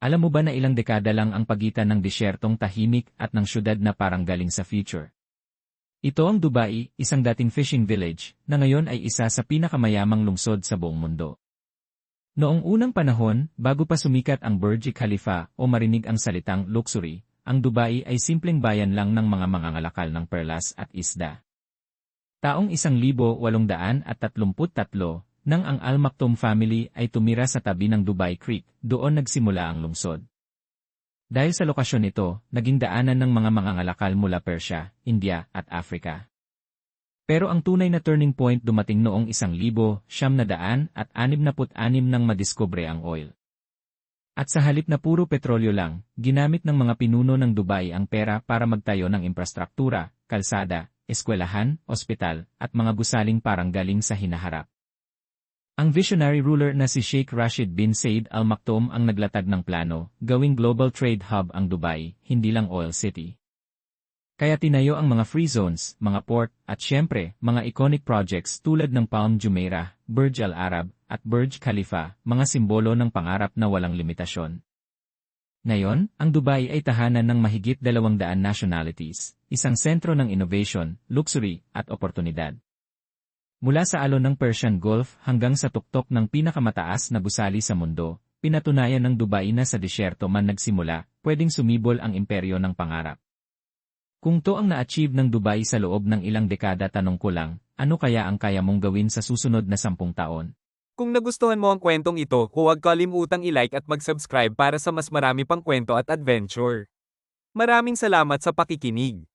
Alam mo ba na ilang dekada lang ang pagitan ng disyertong tahimik at ng syudad na parang galing sa future? Ito ang Dubai, isang dating fishing village, na ngayon ay isa sa pinakamayamang lungsod sa buong mundo. Noong unang panahon, bago pa sumikat ang Burj Khalifa o marinig ang salitang luxury, ang Dubai ay simpleng bayan lang ng mga mangangalakal ng perlas at isda. Taong 1833, nang ang Al Maktoum family ay tumira sa tabi ng Dubai Creek, doon nagsimula ang lungsod. Dahil sa lokasyon ito, naging daanan ng mga mangangalakal mula Persia, India, at Africa. Pero ang tunay na turning point dumating noong isang libo, siyam na daan, at anim na anim nang madiskubre ang oil. At sa halip na puro petrolyo lang, ginamit ng mga pinuno ng Dubai ang pera para magtayo ng infrastruktura, kalsada, eskwelahan, ospital, at mga gusaling parang galing sa hinaharap. Ang visionary ruler na si Sheikh Rashid bin Said Al Maktoum ang naglatag ng plano, gawing global trade hub ang Dubai, hindi lang oil city. Kaya tinayo ang mga free zones, mga port, at syempre, mga iconic projects tulad ng Palm Jumeirah, Burj Al Arab, at Burj Khalifa, mga simbolo ng pangarap na walang limitasyon. Ngayon, ang Dubai ay tahanan ng mahigit 200 nationalities, isang sentro ng innovation, luxury, at oportunidad. Mula sa alon ng Persian Gulf hanggang sa tuktok ng pinakamataas na gusali sa mundo, pinatunayan ng Dubai na sa disyerto man nagsimula, pwedeng sumibol ang imperyo ng pangarap. Kung to ang na-achieve ng Dubai sa loob ng ilang dekada tanong ko lang, ano kaya ang kaya mong gawin sa susunod na sampung taon? Kung nagustuhan mo ang kwentong ito, huwag kalimutang i-like at mag-subscribe para sa mas marami pang kwento at adventure. Maraming salamat sa pakikinig.